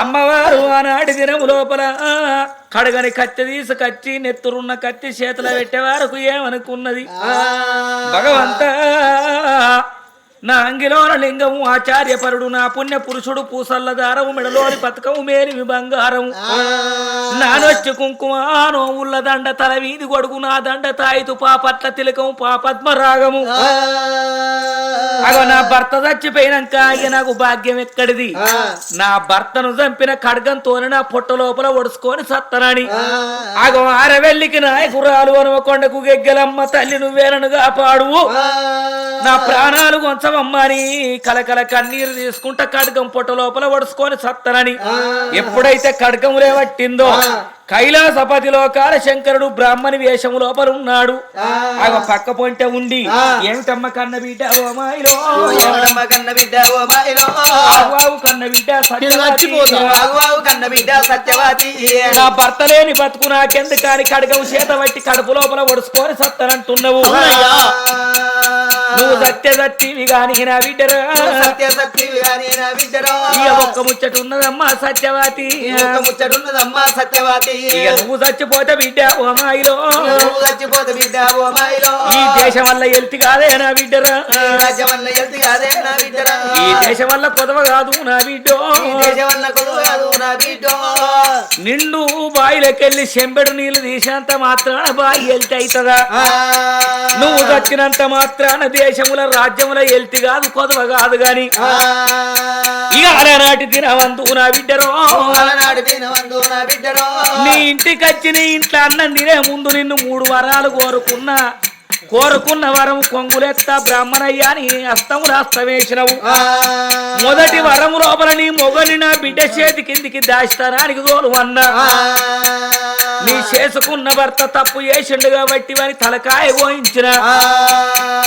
అమ్మవారు ఆనాటి దినము లోపల కడగని కత్తి తీసి కత్తి నెత్తురున్న కత్తి చేతిలో పెట్టే వరకు ఏమనుకున్నది? భగవంత నా అంగిలోన లింగము ఆచార్యపరుడు నా పుణ్య పురుషుడు పూసల్ల దారము మెడలోని పతకము మేలిమి బంగారం నానొచ్చి కుంకుమ నోముల దండ తల వీధి గొడుగు నా దండ తాయితు పాపట్ల తిలకము పాపద్మరాగము అగో నా భర్త చచ్చిపోయినాక ఇక నాకు భాగ్యం ఎక్కడిది? నా భర్తను చంపిన ఖడ్గంతోని నా పొట్ట లోపల ఒడుచుకొని సత్తనని. అగో ఆరవెల్లికి నాయకురాలు అనుకొండకు గెగ్గెలమ్మ తల్లి నువ్వేనను కాపాడువు నా ప్రాణాలు కొంచమమ్మని కలకల కన్నీరు తీసుకుంటా ఖడ్గం పొట్ట లోపల ఒడుచుకొని సత్తనని. ఎప్పుడైతే ఖడ్గం రేవట్టిందో కైలాసపతి లోకాల శంకరుడు బ్రాహ్మణి వేషము లోపల ఉన్నాడు ఆగ పక్క పొంట ఉండి ఏమిటమ్మ కన్న బిడ్డ ఓ మాయిలో కన్న బిడ్డ ఓ మాయలో ఆగు కన్న బిడ్డ కన్న బిడ్డ సత్యవతి నా భర్త లేని బతుకు నాకెందుకని కడగవు చేత పట్టి కడుపు లోపల ఒడుచుకొని సత్తనంటున్నావు. నువ్వు సత్య సత్యవి గాని నా బిడ్డరా? సత్య సత్య గాని నా బిడ్డరో? ఇక ఒక్క ముచ్చట ఉన్నదమ్మా సత్యవతి ఒక ముచ్చటున్నదమ్మా సత్యవతి ఇక నువ్వు చచ్చిపోతే బిడ్డ ఓ మాయిలో నువ్వు చచ్చిపోతే బిడ్డ ఓ మాయలో ఈ దేశం వల్ల ఎల్తి కాదే నా బిడ్డరా రాజ్యమల్ల ఎల్తి కాదే నా బిడ్డరా? ఈ దేశం వల్ల కొదవ కాదు నా బిడ్డో. ఈ దేశమల్ల కొలువు కాదు నా బిడ్డో. నిండు బాయిలకెళ్ళి చెంబెడు నీళ్ళు తీసినంత మాత్రాన బాయి ఎల్తి అవుతుందా నువ్వు చచ్చినంత మాత్రాన దేశముల రాజ్యముల ఎల్తి కాదు కొదవ కాదు గాని. ఇక ఆనాటి తినవంతు నా బిడ్డరో. అలనాడు తినవందు నా బిడ్డరో. నీ ఇంటికి వచ్చి నీ ఇంట్లో అన్నం తినే ముందు నిన్ను మూడు వరాలు కోరుకున్నా. కోరుకున్న వరం కొంగులెత్త బ్రాహ్మణయ్య అని అస్తములు అస్తమేసినవు. ఆ, మొదటి వరం లోపల నీ మొగని నా బిడ్డ చేతి కిందికి దాస్తానానికి తోలు అన్నా నీ చేసుకున్న భర్త తప్పు చేసిండు కాబట్టి వాని తలకాయ పోయించిన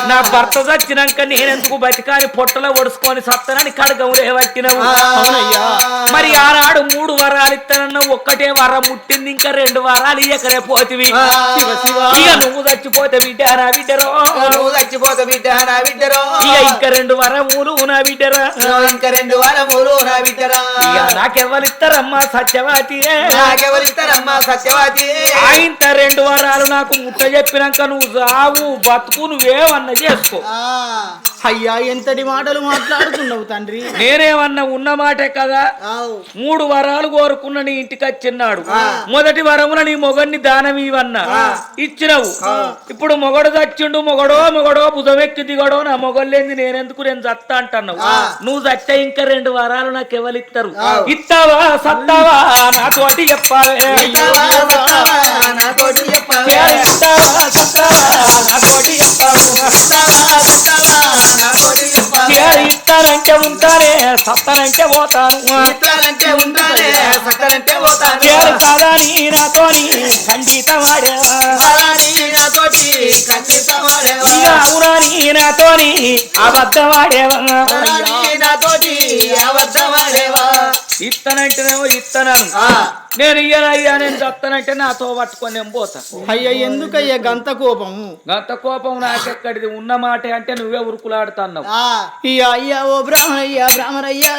నా భర్త చచ్చినాక నేనెందుకు బతికాని పొట్టలో ఒడుచుకొని సత్తనని కడగం లేవట్టినవు అవునయ్యా. మరి ఆనాడు మూడు వరాలు ఇస్తానన్న ఒక్కటే వరం ముట్టింది ఇంకా రెండు వరాలు ఎక్కడే పోతివి. ఇక నువ్వు చచ్చిపోతే బిడ్డ నా బిడ్డరో నువ్వు చచ్చిపోతే బిడ్డ నా బిడ్డరో. ఇక ఇంకా రెండు వరములు నా బిడ్డరా? నువ్వు ఇంకా రెండు వారములు నా బిడ్డరా. ఇక నాకెవ్వరిస్తారమ్మా సత్యవాతి నాకెవరిస్తారమ్మా సత్యవతి? ఆయింత రెండు వారాలు నాకు ముట్ట చెప్పినాక నువ్వు రావు బతుకు నువ్వేమన్నా చేసుకో. అయ్యా ఎంతటి మాటలు మాట్లాడుతున్నావు తండ్రి? నేనేమన్నా ఉన్న మాటే కదా. మూడు వరాలు కోరుకున్న నీ ఇంటికి వచ్చిన్నాడు. మొదటి వరమున నీ మొగన్ని దానం ఇవన్నా ఇచ్చినవు. ఇప్పుడు మొగడు చచ్చిండు మొగడో మొగడో భుజమెక్కి దిగడో నా మొగళ్ళేంది నేనెందుకు నేను చత్తా అంటున్నావు? నువ్వు చచ్చా ఇంకా రెండు వరాలు నాకు ఎవరిస్తారు ఇస్తావా సత్తావా చెప్పాలి సత్తావా నాతోటి చెప్పాలి చెప్పవే. ఇస్తానంటే ఉంటానే సత్తానంటే పోతాను. ఇస్తానంటే ఉంటానే, సత్తానంటే పోతాను. చేరు కాదని నాతోని ఖండితమాడేవా అలాని నాతోని నాతోటి అబద్ధమాడేవా. ఇత్తనంటేనేమో నేను ఇయ్యనయ్యా నేను చత్తనంటే నాతో పట్టుకొని నేను పోతా. అయ్యా ఎందుకయ్యా గంత కోపము? గత కోపం నాకెక్కడిది? ఉన్న మాట అంటే నువ్వే ఉరుకులాడుతున్నావు. అయ్యా ఓ బ్రాహ్మణయ్యా బ్రాహ్మణయ్యా.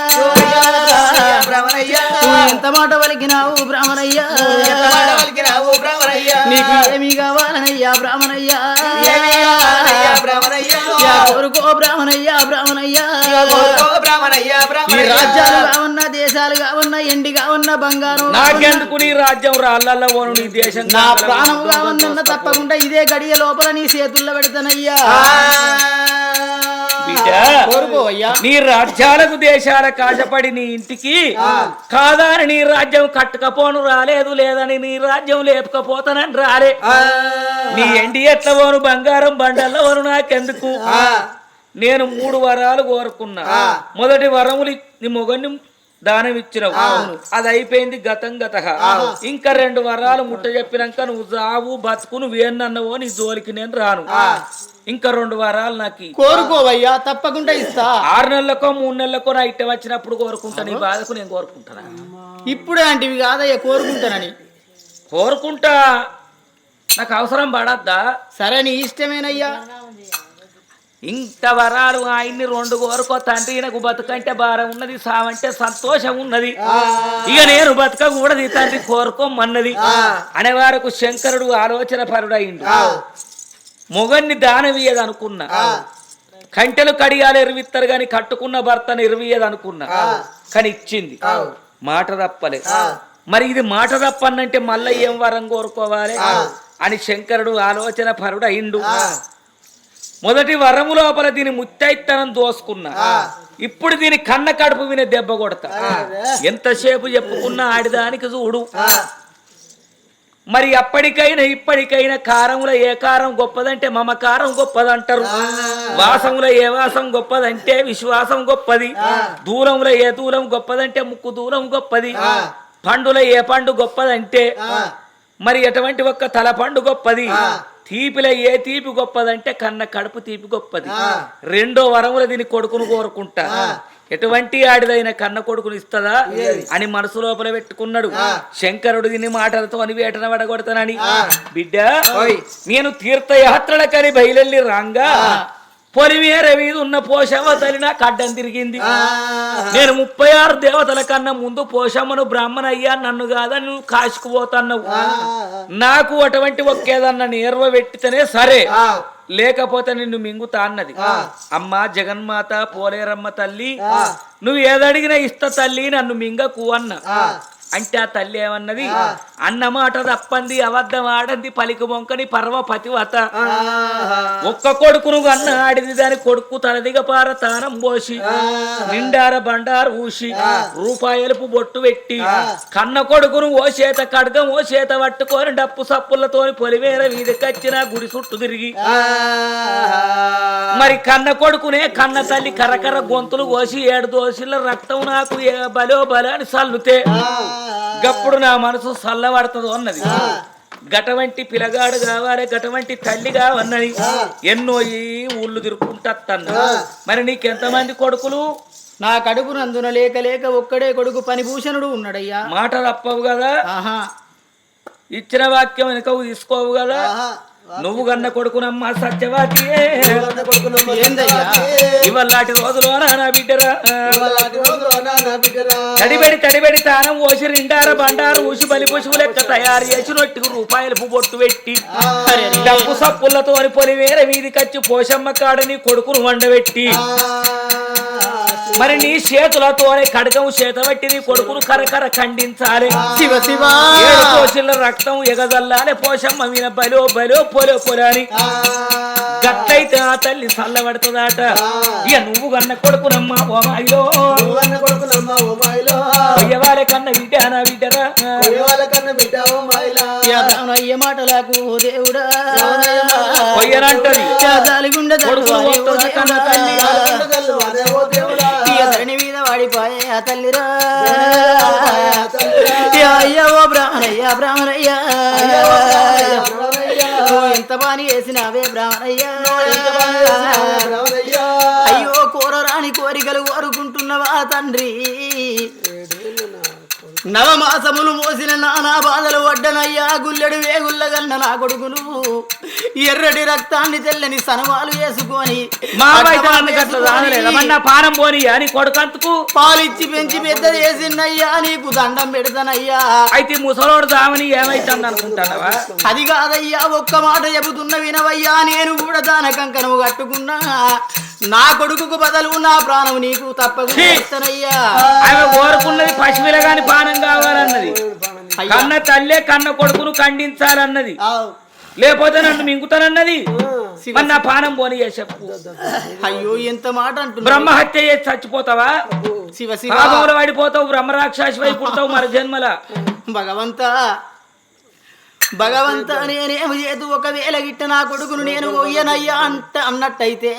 ఎంత మాట పలికినావు బ్రాహ్మణయ్యా. నీకు ఏమి కావాలనయ్యా బ్రాహ్మణయ్యా? ఏమి కావాలయ్యా, భ్రమరయ్యా. యా కోరుకో బ్రాహ్మణయ్యా బ్రాహ్మణయ్యా. ఈ భ్రమరయ్యా. రాజ్యాలు కావన్నా దేశాలు కావన్నా ఎండి కావన్నా బంగారం నాకెందుకు నీ రాజ్యం రాళ్ళల్లో పోను నీ దేశం నా ప్రాణం కావన్నా. తప్పకుండా ఇదే గడియ లోపల నీ చేతుల్లో పెడతానయ్యా. నీ రాజ్యాలకు దేశాల కాజపడి నీ ఇంటికి. కాదని నీ రాజ్యం కట్టుకపోను రాలేదు లేదని నీ రాజ్యం లేపకపోతానని రాలే. నీ ఎండి ఎట్ల పోను బంగారం బండల్లో వరు నాకెందుకు నేను మూడు వరాలు కోరుకున్నా. మొదటి వరములు నీ మొగన్ని దానం ఇచ్చినావు అది అయిపోయింది గతం గత. ఇంకా రెండు వరాలు ముట్ట చెప్పినాక నువ్వు జావు బతుకు నువ్వు ఏందన్నావో నీ జోలికి నేను రాను. ఇంకా రెండు వరాలు నాకు. కోరుకోవయ్యా తప్పకుండా ఇస్తా. ఆరు నెలలకో మూడు నెలలకో నా ఇట్ట వచ్చినప్పుడు కోరుకుంటా నీ బాధకు నేను కోరుకుంటానా? ఇప్పుడే అంటివి కాదయ్యా కోరుకుంటానని. కోరుకుంటా. నాకు అవసరం పడద్దా? సరే నీ ఇష్టమేనయ్యా. ఇంత వరాలు ఆయన్ని రెండు కోరుకో తండ్రి నాకు బతుకంటే భారం ఉన్నది సావంటే సంతోషం ఉన్నది. ఇక నేను బతకకూడదు తండ్రి కోరుకోమన్నది. అనేవారకు శంకరుడు ఆలోచన పరుడయిండు మొగన్ని దానవీయదు అనుకున్నా కంటెలు కడియాలు ఎరివిస్తారు గాని కట్టుకున్న భర్తను ఎరివియదు అనుకున్నా కానీ ఇచ్చింది. మాట తప్పలే. మరి ఇది మాట తప్పనంటే మళ్ళీ ఏం వరం కోరుకోవాలి? అని శంకరుడు ఆలోచన పరుడు అయిండు మొదటి వరము లోపల దీని ముత్తైత్తనం దోసుకున్నా. ఇప్పుడు దీని కన్న కడుపు వినే దెబ్బ కొడతా. ఎంతసేపు చెప్పుకున్నా ఆడిదానికి చూడు. మరి అప్పటికైనా ఇప్పటికైనా కారంలో ఏ కారం గొప్పదంటే మమకారం గొప్పదంటారు. వాసంలో ఏ వాసం గొప్పదంటే విశ్వాసం గొప్పది. దూరంలో ఏ దూరం గొప్పదంటే ముక్కు దూరం గొప్పది. పండులో ఏ పండు గొప్పదంటే మరి ఎటువంటి ఒక్క తల పండు గొప్పది తీపిలో ఏ తీపి గొప్పదంటే కన్న కడుపు తీపి గొప్పది. రెండో వరముల దీని కొడుకును కోరుకుంటా. ఎటువంటి ఆడిదైన కన్న కొడుకుని ఇస్తదా? అని మనసు లోపల పెట్టుకున్నాడు. శంకరుడు దీని మాటలతో అని వేటన పడగొడతానని బిడ్డ నేను తీర్థయాత్రలకని బయలుల్లి రాంగా. పొలిమేర మీద ఉన్న పోషమ్మ తల్లి నాకు అడ్డం తిరిగింది. నేను ముప్పై ఆరు దేవతల కన్నా ముందు పోషమ్మను బ్రాహ్మణ అయ్యా నన్ను కాదని నువ్వు కాసుకుపోతున్నావు నాకు అటువంటి ఒకేదన్నా నేర్వ పెట్టితేనే సరే. లేకపోతే నిన్ను మింగుతా అన్నది. అమ్మా జగన్మాత పోలేరమ్మ తల్లి నువ్వు ఏదడిగినా ఇస్త తల్లి నన్ను మింగకు అన్న. అంటే ఆ తల్లి ఏమన్నది? అన్నమాట తప్పంది అబద్ధం ఆడంది పలికి మొంకని పర్వ పతివత ఒక్క కొడుకును అన్న ఆడింది దాని కొడుకు తలదిగ పార తానం పోసి నిండార బండారు ఊసి రూపాయలుపు బొట్టు పెట్టి కన్న కొడుకును ఓ చేత కడగం ఓ చేత పట్టుకొని డప్పు సప్పులతోని పొలిమేర వీధికొచ్చిన గుడి చుట్టూ తిరిగి. మరి కన్న కొడుకునే కన్న తల్లి కరకర గొంతులు కోసి ఏడు దోసిల రక్తం నాకు బలో బలో అని సల్లుతే. గప్పుడు నా మనసు సల్లబడుతుంది అన్నది. గటవంటి పిలగాడు కావాలి గటవంటి తల్లి కావన్నది. ఎన్నో ఈ ఊళ్ళు తిరుక్కుంటా మరి నీకెంతమంది కొడుకులు? నా కడుపు నందున లేక లేక ఒక్కడే కొడుకు పనిభూషణుడు ఉన్నాడయ్యా. మాట తప్పవు కదా. ఆహా. ఇచ్చిన వాక్యం వెనుకవు తీసుకోవు కదా. నువ్వు కన్న కొడుకునమ్మ ఏందయ్యా? ఇవల్లాంటి రోజులోనా నా బిడ్డరా. తడిబడి తడిబడి తానం ఓసి రిండార బండారు ఊసి బలి పశువు లెక్క తయారు చేసి నొట్టుకు రూపాయలు బొట్టు పెట్టి డబ్బు సప్పులతో పొలి వేర వీధి కచ్చి పోషమ్మ కాడని కొడుకును వండబెట్టి మరి నీ చేతులతోనే కడగం చేతబట్టి నీ కొడుకును కరకర ఖండించాలి. శివ శివ. రక్తం ఎగదల్లాలి పోషమ్మ మీద బలో బలో పొలో పొలాని గట్లయితే ఆ. తల్లి చల్లబడుతుందట. ఇక నువ్వు కన్న కొడుకునమ్మ ఓ మాయిలో అయ్యవారి కన్న బిడ్డ నా బిడ్డరా. అయ్య మాటలకు ఓ దేవుడా. పొయ్యనంటది ఆ తల్లిరా. బ్రాహ్మణయ్యా బ్రాహ్మణయ్యా. ఎంత పని చేసినావే బ్రాహ్మణయ్యా. అయ్యో కోరరాని కోరికలు కోరుకుంటున్నవా తండ్రి? నవమాసములు మోసిన నానా బాధలు వడ్డనయ్యా గుల్లెడు వేగుల్లగన్న నా కొడుకును ఎర్రటి రక్తాన్ని తెల్లని సనవాలు వేసుకొని పానం పోని అని కొడుకంతుకు పాలిచ్చి పెంచి పెద్ద చేసిందయ్యా నీకు దండం పెడతానయ్యా. అయితే ముసలోడు దామని ఏమైతుంది అనుకుంటానవా? అది కాదయ్యా ఒక్క మాట చెబుతున్న వినవయ్యా నేను కూడా దాన కంకణము కట్టుకున్నా. నా కొడుకుకు బదులు నా ప్రాణం నీకు తప్పకుండా ఆమె కోరుకున్నది పసిపిల్ల గాని పానం కావాలన్నది. కన్న తల్లే కన్న కొడుకును ఖండించాలన్నది. లేకపోతే నన్ను మింగుతానన్నది. మరి నా పానం పోని చెప్పు. అయ్యో ఎంత మాట అంటున్నా బ్రహ్మహత్య చేసి చచ్చిపోతావా? శివ శివ. పడిపోతావు బ్రహ్మరాక్షసి వైపు పుడతావు మరి జన్మల. భగవంత భగవంత నేనేమి చేతు ఒకవేళ గిట్ట నా కొడుకును నేను కొయ్యనయ్యా అంట అన్నట్టయితే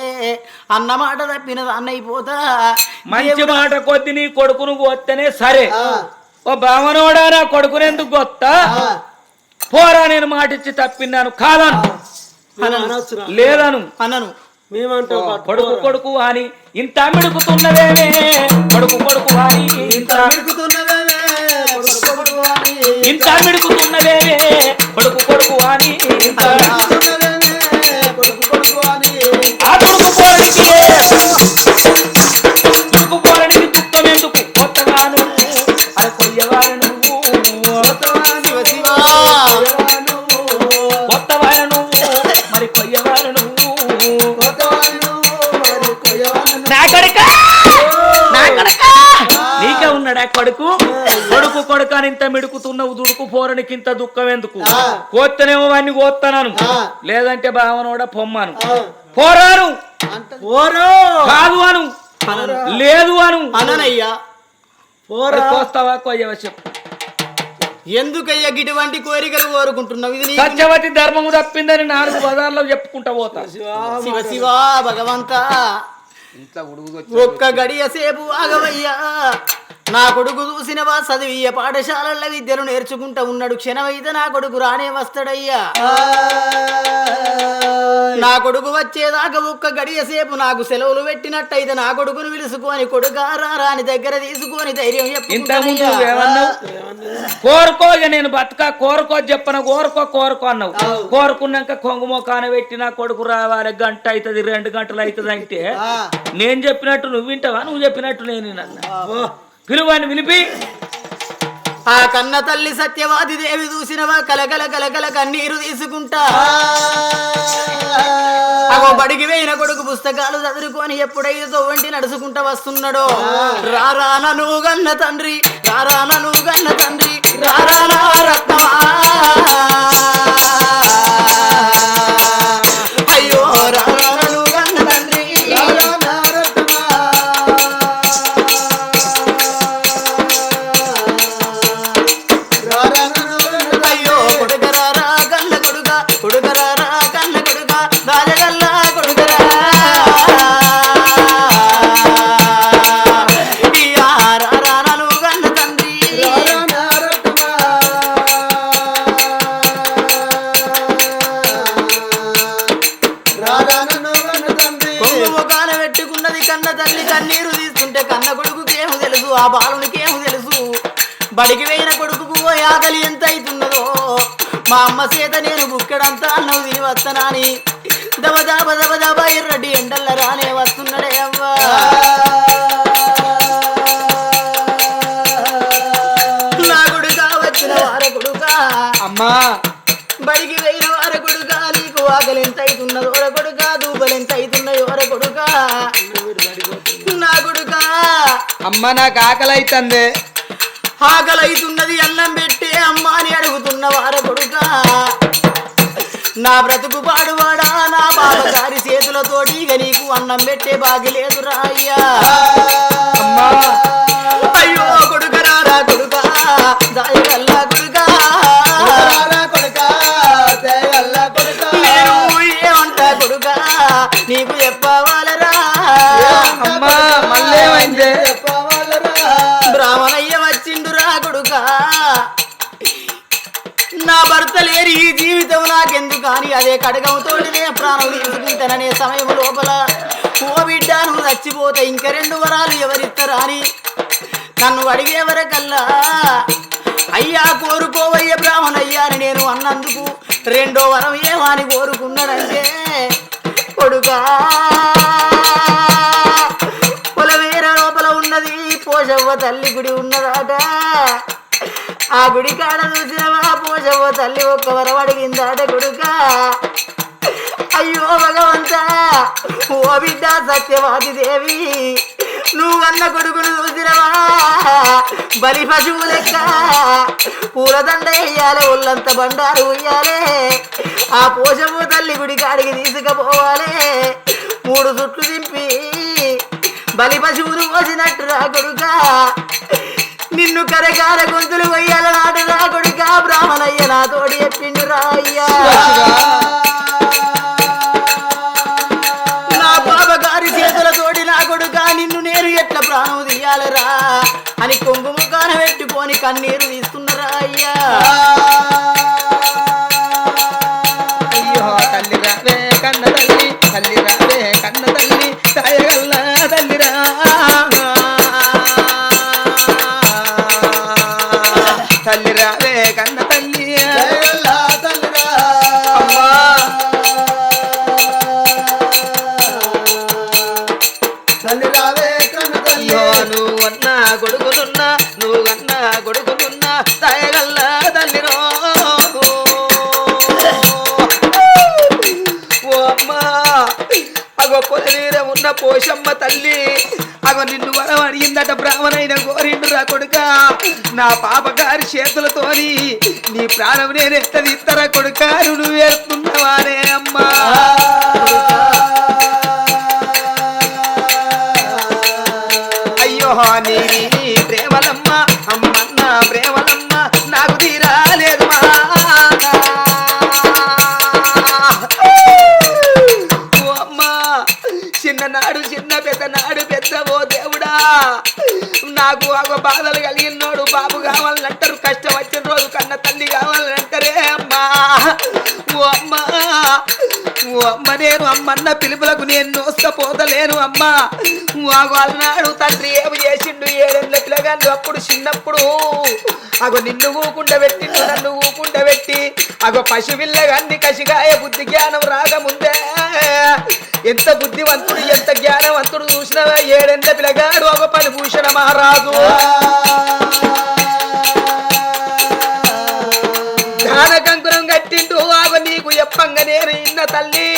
అన్న మాట తప్పిన అన్నైపోతా మంచి మాట కొద్ది నీ కొడుకును గొత్తనే సరే. ఓ భావనోడా నా కొడుకునెందుకు గొత్త పోరా నేను మాటిచ్చి తప్పినాను కాదను. అనను. లేదను. అనను. మేమంటాం కొడుకు కొడుకు అని ఇంత మిడుకుతున్నదేమే. కొడుకు కొడుకు అని ఇంత ఇంత మిడుకుతున్నదేమే. మిడుకుతున్నావు దుడుకు పోరనికి ఇంత దుఃఖం ఎందుకు? కోత్తనేమో వాడిని కోత్తనాను. లేదంటే భావనోడ పొమ్మాను. పోరాను. కాదు అను. లేదు అను. అననయ్యా మరి కోస్తావా కొయ్యవ చెప్పు. ఎందుకయ్యా ఇటువంటి కోరికలు కోరుకుంటున్నావు? ఇది సత్యవతి ధర్మము తప్పిందని నాలుగు బజార్లో చెప్పుకుంటా పోతా. శివ శివ భగవంత. ఒక్క గడియ సేపు ఆగవయ్యా. నా కొడుకు చూసినవా చదివియ పాఠశాలల విద్యను నేర్చుకుంటా ఉన్నాడు. క్షణమైతే నా కొడుకు రానే వస్తాడయ్యా. నా కొడుకు వచ్చేదాకా ఒక్క గడియ సేపు నాకు సెలవులు పెట్టినట్టయితే నా కొడుకును పిలుచుకొని కొడుకారా రాని దగ్గర తీసుకొని ధైర్యం ఇంత ముందు చెప్పుకుంటానయ్యా. ఏమన్నావు కోరుకో నేను బతక కోరుకో చెప్పను. కోరుకో కోరుకో అన్నావు. కోరుకున్నాక కొంగుమో కాన పెట్టి నా కొడుకు రావాలి. గంట అవుతుంది రెండు గంటలు అవుతుంది అంటే నేను చెప్పినట్టు నువ్వు వింటావా? నువ్వు చెప్పినట్టు నేను వినన్నా పిలువని పిలిపి ఆ కన్న తల్లి సత్యవాది దేవి చూసినవా? కలకల కలకల కన్నీరు తీసుకుంటా. అగో బడికి వేయిన కొడుకు పుస్తకాలు చదువుకొని ఎప్పుడైతే వంటి నడుచుకుంటా వస్తున్నాడో. రారా నువ్వు గన్న తండ్రి రారా నువ్వు గన్న తండ్రి రారా రత్నమా? అమ్మా. బడికి వెయ్యిన వార కొడుకా నీకు ఆకలి ఎంత అవుతున్నదో ఓర కొడుకా దూపలు ఎంత అవుతున్నాయో ఓర కొడుకా నా కొడుకా అమ్మ నాకు ఆకలి అవుతుంది ఆకలి అవుతున్నది అన్నం పెట్టి అమ్మ అని అడుగుతున్న వార కొడుకా నా బ్రతుకు పాడువాడా నా బాబగారి చేతులతోటి ఇక నీకు అన్నం పెట్టే బాగి లేదురా అయ్యా. అమ్మా. నా భర్త లేని ఈ జీవితం నాకెందుకు కానీ అదే కడగంతోటినే ప్రాణం తీసుకుంటాననే సమయం లోపల ఓ బిడ్డ నువ్వు చచ్చిపోతే ఇంక రెండు వరాలు ఎవరిస్తారా అని నన్ను అడిగే వరకల్లా అయ్యా కోరుకోవయ్య బ్రాహ్మణయ్యా అని నేను అన్నందుకు రెండో వరం ఏమని కోరుకున్నాడంటే కొడుకా పొలవేర లోపల ఉన్నది పోషవ్వ తల్లి గుడి ఉన్నదాట. ఆ గుడి కాడ చూసినవా? పోషవ్వ తల్లి ఒక్క వరం అడిగిందాట అయ్యో భగవంత ఓ బిడ్డ సత్యవాది దేవి నువ్వన్న కొడుకును చూసినవా? బలి పశువు లెక్క పూలదండ వేయాలి ఒళ్ళంత బండారు ఉయ్యాలే. ఆ పోషము తల్లి గుడి కాడికి తీసుకుపోవాలి. మూడు చుట్లు దింపి బలి పశువును పోసినట్టు రా కొడుక. నిన్ను కరకార గొంతులు వయ్యాల నాటి నా కొడుకా బ్రాహ్మణయ్య నా తోడి చెప్పిండు రాయ్యా నా బాబ గారి చేతులతోటి నా కొడుక నిన్ను నేను ఎట్లా ప్రాణం తీయాలరా? అని కొంగు ముఖాన పెట్టుకొని కన్నీరు తీస్తున్నారా అయ్యా. నా పాప గారి చేతులతోని నీ ప్రాణం నేను ఎత్త తీస్తారా కొడుకారు నువ్వు వేస్తున్నావానే అమ్మా. అయ్యో నీ నీ ప్రేమలమ్మ అమ్మన్న ప్రేమలమ్మ నాకు తీరాలేదు మా అమ్మా చిన్ననాడు చిన్న పెద్దనాడు పెద్ద ఓ దేవుడా. నాకు ఒక బాధలు కలిగినోడు బాబు కావాలంటారు. కష్టం వచ్చిన రోజు కన్న తల్లి కావాలంటారే అమ్మా. ఓ అమ్మా. ఓ అమ్మ నేను అమ్మన్న పిలుపులకు నేను నోసకపోతలేను అమ్మా. వాళ్ళనాడు అన్నాడు తండ్రి ఏమి చేసిండు? ఏడెళ్ళ పిల్లగాళ్ళు అప్పుడు చిన్నప్పుడు. అగో నిన్ను ఊకుండా పెట్టిండు నన్ను ఊకుండా పెట్టి అగో పశువిల్లగాన్ని కసిగాయ బుద్ధి జ్ఞానం రాకముందే. ఎంత బుద్ధివంతుడు ఎంత జ్ఞానవంతుడు చూసినవా ఏడెండ్ల పిల్లగాడు ఒక పని భూషణ మహారాజు. నీకు ఇన్న తల్లి.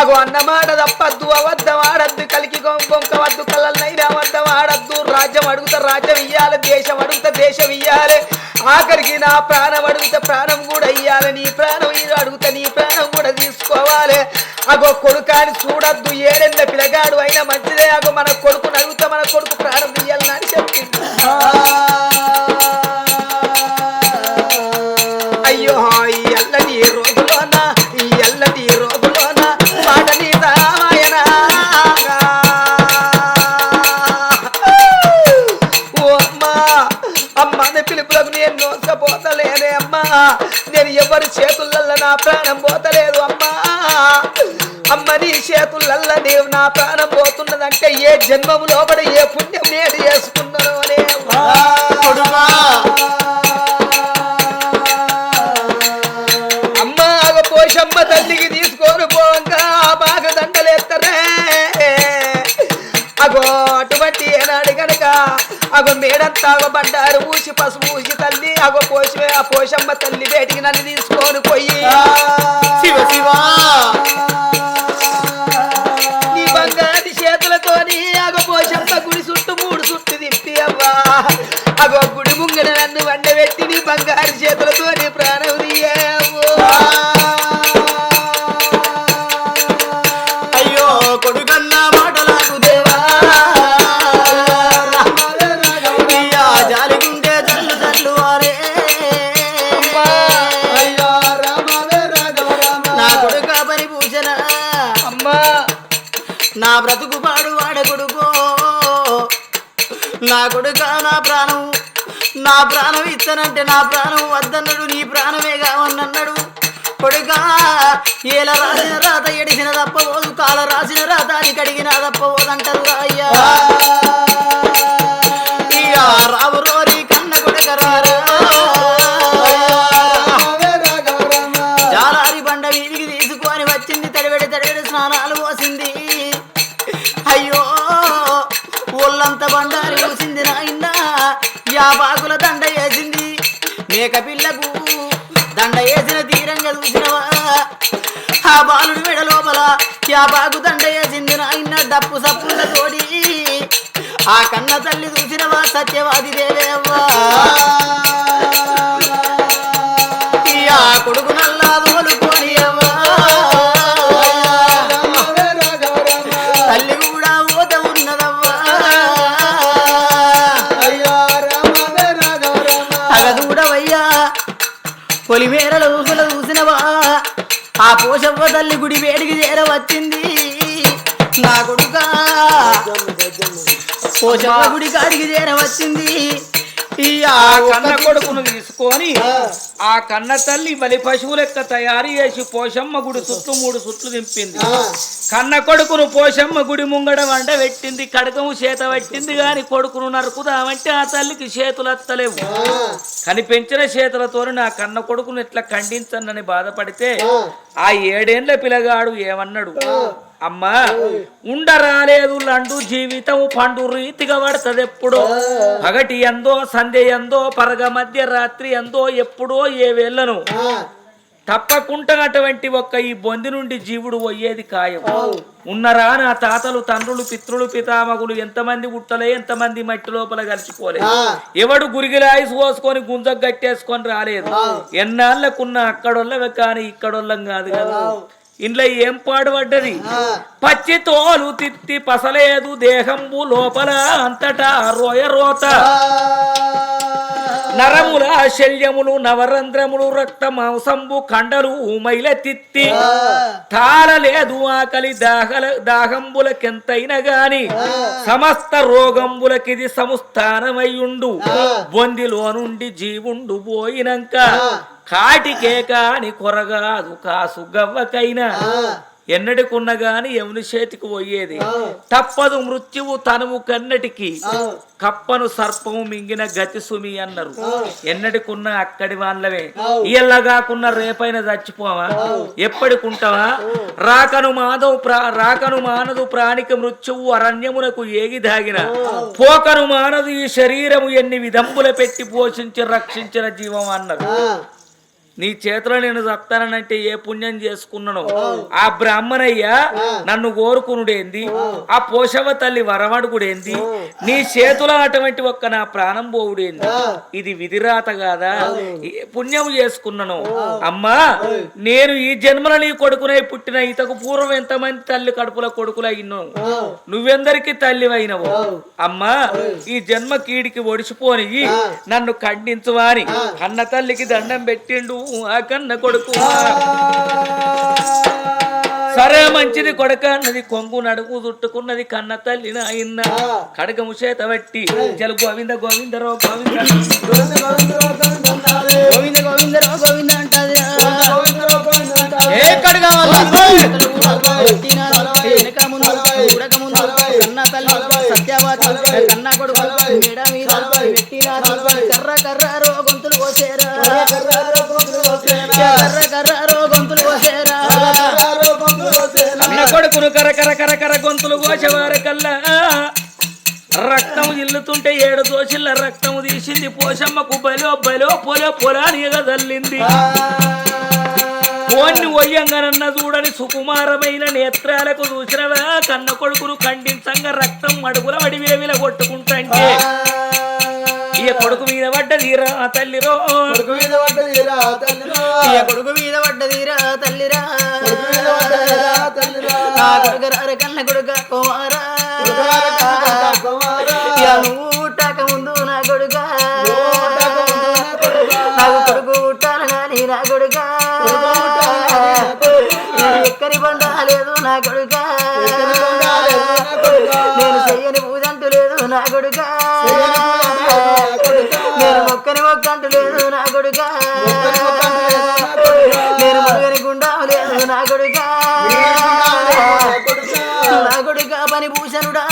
అగో అన్నమాట తప్పద్దు అబద్ధం ఆడద్దు కలికి కొంకవద్దు కళ్ళనైనా అబద్ధం ఆడద్దు. రాజ్యం అడుగుతా రాజ్యం ఇయ్యాలి దేశం అడుగుతా దేశం ఇయ్యాలి. ఆఖరికి నా ప్రాణం అడుగుతా ప్రాణం కూడా ఇయ్యాలి. నీ ప్రాణం ఇది అడుగుతా నీ ప్రాణం కూడా తీసుకోవాలి. అగో కొడుకాని చూడద్దు ఏడెళ్ళ పిలగాడు అయినా మంచిదే. అగో మన కొడుకుని అడుగుతా మన కొడుకు ప్రాణం తీయాలని అని చెప్పిండు నేను ఎవరి చేతులల్ల నా ప్రాణం పోతలేదు అమ్మా. అమ్మ నీ చేతులల్ల నీవు నా ప్రాణం పోతున్నదంటే ఏ జన్మము లోపల ఏ పుణ్యం నేను చేసుకున్నాను అనే కొడుకా. అమ్మ ఆగ పోషమ్మ తల్లికి తీసుకొని పోగా బాగా దండలేస్తారే అగో అగో మేడంతా అగో బండారు ఊసి పసుపు ఊసి తల్లి అగో పోసి ఆ పోషమ్మ తల్లి వేటికి నన్ను తీసుకొని పోయి. శివ శివ. నీ బంగారు చేతులతోని అగో పోషమ్మ గుడి చుట్టూ మూడు చుట్టూ తిప్పి అవ్వా. అగో గుడి ముంగడ నన్ను వండబెట్టి నీ బంగారు పరిభూషణ అమ్మా. నా బ్రతుకు పాడు వాడ కొడుకో. నా కొడుక నా ప్రాణం. నా ప్రాణం ఇస్తానంటే నా ప్రాణం వద్దన్నాడు నీ ప్రాణమే కావన్నన్నాడు. కొడుక ఏల రాసిన రాత ఎడిసిన తప్పబోదు కాల రాసిన రాత అని కడిగిన తప్పబోదంటారు రాయ్యా బాగుల దండ వేసింది. మేక పిల్లకు దండ వేసిన తీరంగా చూసినవా? ఆ బాలుడు విడ లోపల యాపాకు దండ వేసింది నాయన డప్పు సప్పుల తోడి ఆ కన్న తల్లి చూసినవా? సత్యవాది దేవేవ్వా? ఆ పోషవ్వ తల్లి గుడి వేడికి చేరవచ్చింది. నా కొడుక పోషవ్వ గుడి కాడికి చేరవచ్చింది. ఈ ఆ కన్న కొడుకును తీసుకొని ఆ. కన్న తల్లి బలి పశువు లెక్క తయారు చేసి పోషమ్మ గుడి చుట్టూ మూడు చుట్లు దింపింది. కన్న కొడుకును పోషమ్మ గుడి ముంగడ వంట పెట్టింది కడకము చేత పెట్టింది గాని కొడుకును నరుకుదామంటే ఆ తల్లికి చేతులు అత్తలేవు. కనిపెంచిన చేతులతో నా కన్న కొడుకును ఎట్లా ఖండించనని బాధపడితే ఆ. ఏడేండ్ల పిల్లగాడు ఏమన్నాడు? అమ్మా ఉండరాలేదు లండు జీవితం పండు రీతిగా పడుతుంది ఎప్పుడో పగటి ఎందో సంధ్య ఎందో పరగ మధ్య రాత్రి ఎందో ఎప్పుడో ఏ వేళ్ళను. తప్పకుండా అటువంటి ఒక్క ఈ బొంది నుండి జీవుడు పోయేది ఖాయం. ఉన్నరా నా తాతలు తండ్రులు పితృలు పితామగులు ఎంతమంది ఉట్టలే ఎంతమంది మట్టి లోపల కలిసిపోలే. ఎవడు గురిగిలాయిసి పోసుకొని గుంజ గట్టేసుకొని రాలేదు. ఎన్నాళ్ళకున్న అక్కడొల్లవే కానీ ఇక్కడొల్లం కాదు కదా. ఇంట్లో ఏం పాడుపడ్డది పచ్చి తోలు తిత్తి పసలేదు దేహంబు లోపల అంతటా రోయ రోత. నరముల శల్యములు నవరంధ్రములు రక్త మాంసంబు కండలు మైల తిత్తి. తాళలేదు ఆకలి దాహల దాహంబులకెంతైనా గాని సమస్త రోగంబులకిది సంస్థానమయ్యుండు. బొందిలో నుండి జీవుండు పోయినంక కాటికే కాని కొరగాదు కాసు గవ్వకైనా. ఎన్నటికున్న గాని ఎవని చేతికి పోయేది. తప్పదు మృత్యువు తనువు కన్నటికి. కప్పను సర్పము మింగిన గతి సుమి అన్నారు. ఎన్నటికున్న అక్కడి వాళ్ళవే. కాకున్న రేపైన చచ్చిపోవా? ఎప్పటికుంటావా? రాకను మాధవ్ ప్రా రాకను మానదు ప్రాణిక మృత్యువు అరణ్యమునకు ఏగి దాగిన. పోకను మానదు ఈ శరీరము ఎన్ని విధంబుల పెట్టి పోషించి రక్షించిన జీవం అన్నారు. నీ చేతిలో నేను చస్తానంటే ఏ పుణ్యం చేసుకున్నాను? ఆ. బ్రాహ్మణయ్య నన్ను కోరుకునుడేంది? ఆ. పోషవ తల్లి వరమడుగుడేంది? నీ చేతుల అటువంటి ఒక్క నా ప్రాణం పోవుడేంది? ఇది విధిరాత కాదా? ఏ పుణ్యం చేసుకున్నాను. అమ్మా నేను ఈ జన్మల నీ కొడుకునై పుట్టిన ఇతకు పూర్వం ఎంతమంది తల్లి కడుపుల కొడుకులు అయినావు నువ్వెందరికి తల్లి అయినవు అమ్మా ఈ జన్మ కీడికి ఒడిసిపోని నన్ను ఖండించువాని కన్న తల్లికి దండం పెట్టిండు. ఆ కన్న కొడుకు. సరే మంచిది కొడక అన్నది కొంగు నడుగు చుట్టుకున్నది కన్న తల్లి నాయన్న. కడగము చేత బట్టి జలు గోవింద గోవిందరో గోవింద. గోవింద గోవిందరో గోవింద అంటది. తల్లి కన్న కొడుకు మెడ కొడుకును కర కర కర కర గొంతులు కోసేవారి కల్లా. రక్తం ఇల్లుతుంటే ఏడు దోషిల్ల రక్తం తీసింది పోషమ్మకు బలో బలో పొలో పొలానిగా తల్లింది పోన్ని ఒయ్యంగానన్న చూడని సుకుమారమైన నేత్రాలకు చూసినవా? కన్న కొడుకును ఖండించంగా రక్తం మడుగుల వడివేవిల కొట్టుకుంటే కొడుకు మీద పడ్డదిరా తల్లిరో. ఈ కొడుకు మీద పడ్డదిరా తల్లిరా. నా కొడుకు రార కన్న కొడుక కుమారా. పుట్టాక ముందు నా కొడుక. నాకు కొడుకు పుట్టాను కానీ నా కొడుక. నేను ఎక్కని బండ లేదు నా కొడుక. నేను చెయ్యని పూజంటూ లేదు నా కొడుక. లేదు నా కొడుక నా కొడుక పని భూషణుడా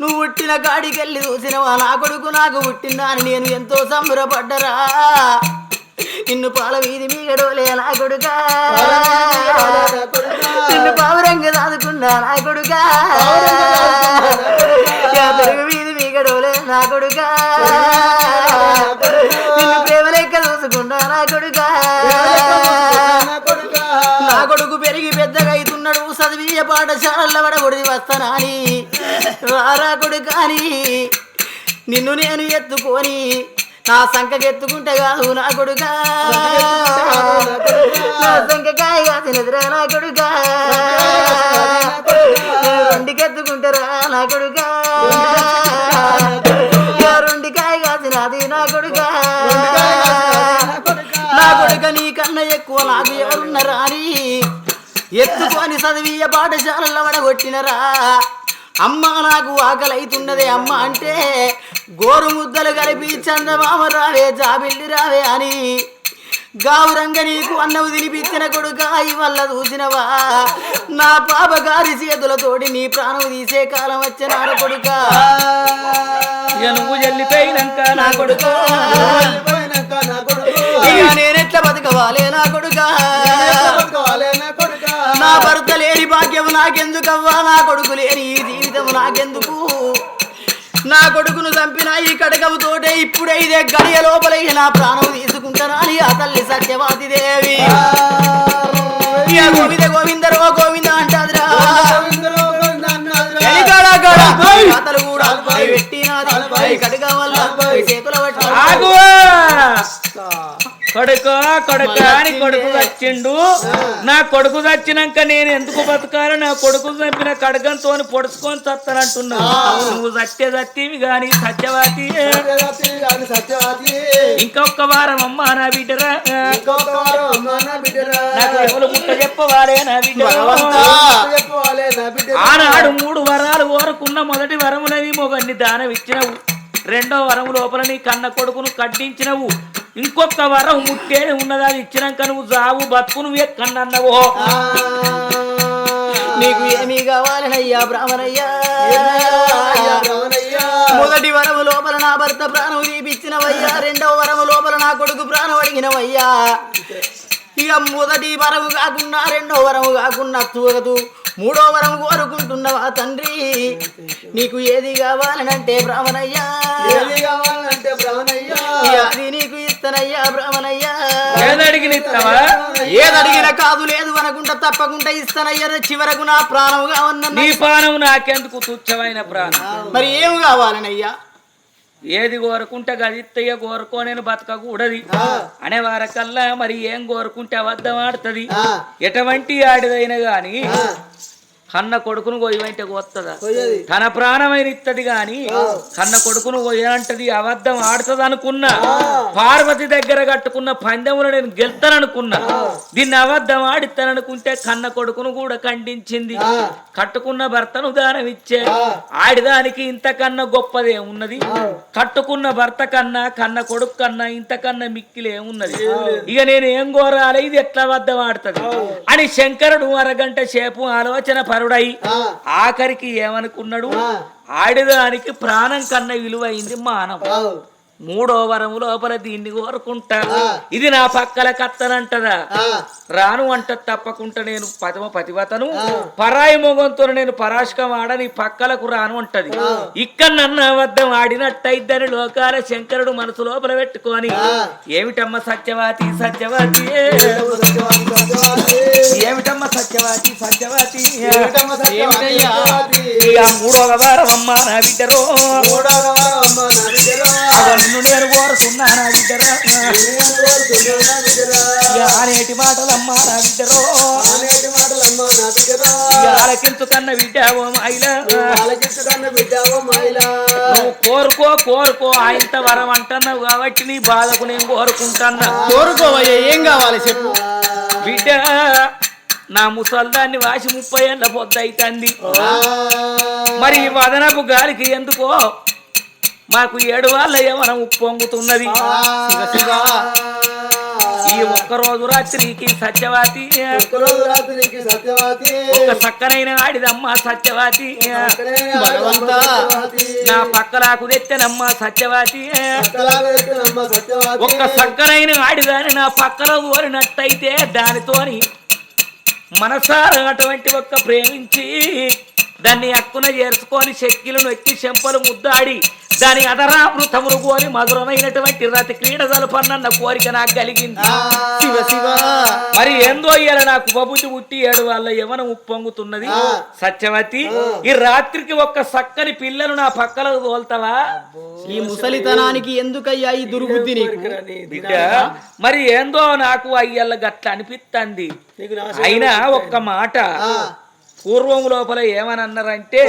నువ్వు పుట్టిన కాడికెళ్ళి చూసినవా? నా కొడుకు నాకు పుట్టిందా అని నేను ఎంతో సంబరపడ్డరా. నిన్ను పాల వీధి మీగడోలే నా కొడుక. నిన్ను పావురంగ దాదుకున్నా నా కొడుక. పెద్దగా చదివి పాఠశాలల పడగొడిది వస్తానని రారాకుడు కొడుకాని నిన్ను నేను ఎత్తుకొని నా సంఖకి ఎత్తుకుంటే కాదు నా కొడుక. నా సంఖకాయ కాసినదిరా నా కొడుక. రెండుకెత్తుకుంటారా నా కొడుక. రెండుకాయ నా కొడుక. నా కొడుక నీ కన్నా ఎక్కువ నాకు ఎవరున్నారా అని ఎత్తుకొని చదివియ పాఠశాలల్లో వడగొట్టినరా. అమ్మ నాకు ఆకలి అవుతున్నదే అమ్మ అంటే గోరు ముద్దలు కలిపి చందమామ రావే జాబిల్లి రావే అని. గావురంగ నీకు అన్నవు తినిపించిన కొడుక వల్ల చూసినవా నా పాప గారి చేతులతోటి నీ ప్రాణం తీసే కాలం వచ్చినార కొడుక. నువ్వు చెల్లిపోయినాక నా కొడుకు. నేనెట్ల బతకవాలే నా కొడుక. నా భర్త లేని భాగ్యం నాకెందుకవ్వా? నా కొడుకు లేని ఈ జీవితం నాకెందుకు? నా కొడుకును చంపిన ఈ కడకముతోటే ఇప్పుడే ఇదే గడియ లోపల నా ప్రాణం తీసుకుంటానా అని ఆ తల్లి సత్యవాది దేవి. గోవింద గోవిందరో గోవింద అంటాదిరా. కథలు కూడా పెట్టినది కడక వల్ల చేతుల ఆగు. కొడుక కొడుక అని కొడుకు చచ్చిండు. నా కొడుకు చచ్చినాక నేను ఎందుకు బతకాలి? నా కొడుకు చంపిన కడగంతో పొడుచుకొని చస్తానంటున్నా. నువ్వు సత్య సత్యవి గాని సత్యవాతి ఇంకొక వారం అమ్మా నా బిడ్డరా. నాకు ఎవరు ముట్ట చెప్పవాలే నా బిడ్డ ఆనాడు మూడు వరాలు కోరుకున్న మొదటి వరములని మొగన్ని దానం ఇచ్చినవు రెండో వరం లోపల నీ కన్న కొడుకును కట్టించినవు. ఇంకొక వరం ముట్టేనే ఉన్నది అది ఇచ్చినాక నువ్వు జావు బతుకు నువ్వు ఎక్కడన్నవో నీకు ఏమీ కావాలనయ్యా బ్రాహ్మణయ్యా? మొదటి వరము లోపల నా భర్త ప్రాణం తీపిచ్చినవయ్యా. రెండవ వరము లోపల నా కొడుకు ప్రాణం అడిగినవయ్యా. ఇక మొదటి వరము కాకుండా రెండో వరము కాకుండా తూగదు. మూడో వరం కోరుకుంటున్నవా తండ్రి? నీకు ఏది కావాలనంటే బ్రాహ్మణయ్యా ఏది కావాలంటే అది నీకు ఇస్తానయ్యా బ్రాహ్మణయ్యా ఏదడిగిన కాదు లేదు అనకుండా తప్పకుండా ఇస్తానయ్యా. చివరకు నా ప్రాణము కావన్న నీ పానం నాకెందుకు తుచ్చమైన ప్రాణం? మరి ఏమి కావాలనయ్యా? ఏది కోరుకుంటే గదిత్తయ్య కోరుకో నేను బతకకూడది అనే వారకల్లా మరి ఏం కోరుకుంటే అబద్ధం ఆడుతుంది. ఎటువంటి ఆడిదైనా గాని కన్న కొడుకును కొయ్యంటే కొత్తదా? తన ప్రాణమైన ఇత్తది గాని కన్న కొడుకును కొయ్యంటది అబద్ధం ఆడుతుంది అనుకున్నా పార్వతి దగ్గర కట్టుకున్న పందెములు నేను గెలుతాననుకున్నా. దీన్ని అబద్ధం ఆడిస్తాననుకుంటే కన్న కొడుకును కూడా ఖండించింది. కట్టుకున్న భర్తను దానం ఇచ్చే ఆడిదానికి ఇంతకన్నా గొప్పదే ఉన్నది. కట్టుకున్న భర్త కన్నా కన్న కొడుకు కన్నా ఇంతకన్నా మిక్కిలే ఉన్నది. ఇక నేను ఏం కోరాలి? ఇది ఎట్లా అబద్ధం ఆడుతుంది? అని శంకరుడు అరగంట సేపు ఆలోచన పరుడై ఆఖరికి ఏమనుకున్నాడు? ఆడిదానికి ప్రాణం కన్నా విలువైంది మానం మూడో వరం లోపల దీన్ని కోరుకుంటా. ఇది నా పక్కల కత్తనంటదా? రాను అంట తప్పకుండా నేను పదమ పతివతను పరాయి మొగంతో నేను పరాశకం ఆడని పక్కలకు రాను అంటది. ఇక్కడ నన్ను అబద్ధం ఆడినట్టయిద్దని లోకాల శంకరుడు మనసు లోపల పెట్టుకొని ఏమిటమ్మ సత్యవాతి సత్యవాతి? ఏమిటమ్మ సత్యవాతి సత్యవాతి? ఇక మూడో వారం అమ్మ నా బిడ్డరో. అగో నిన్ను నేను కోరుతున్నా నా బిడ్డరా. ఇక అనేటి మాటలమ్మా నా బిడ్డరో. ఇక ఆలకించు కన్న బిడ్డ ఓ మాయిల నువ్వు కోరుకో కోరుకో ఆయంత వరం అంటున్నావు కాబట్టి నీ బాధకు నేను కోరుకుంటున్నా. కోరుకోవయ్యా ఏం కావాలి చెప్పు? బిడ్డ నా ముసల్దాన్ని వాసి ముప్పై ఏళ్ళ పొద్దైతుంది మరి ఈ వదనపు గాలికి ఎందుకో? మాకు ఏడు వాళ్ళ ఏమనం ఉప్పొంగుతున్నది. ఈ ఒక్క రోజు రాత్రికి సత్యవాతి. సత్యవతి. ఒక సక్కనైన ఆడిదమ్మ సత్యవాతి. నా పక్కలాకు తెత్తనమ్మ సత్యవాతి. సత్యవతి. ఒక్క సక్కనైన ఆడిదాని నా పక్కలో ఓరినట్టయితే దానితోని మనసారా అటువంటి ఒక్క ప్రేమించి దాన్ని అక్కున చేర్చుకొని శక్తులను ఎక్కి చెంపలు ముద్దాడి దాని అదరామృతములు కోరి మధురమైనటువంటి రతి క్రీడ జలపన్నన్న కోరిక నాకు కలిగింది. శివ శివ. మరి ఏందో ఇయ్యాల నాకు బబుద్ధి పుట్టి ఏడు వాళ్ళ యవనం ఉప్పొంగుతున్నది. సత్యవతి ఈ రాత్రికి ఒక్క సక్కని పిల్లలు నా పక్కలకు తోల్తావా? ఈ ముసలితనానికి ఎందుకయ్యా ఈ దుర్బుద్ధి మరి ఏందో నాకు అయ్యల్ల గట్ల అనిపిస్తుంది అయినా ఒక్క మాట. పూర్వం లోపల ఏమని అన్నారంటే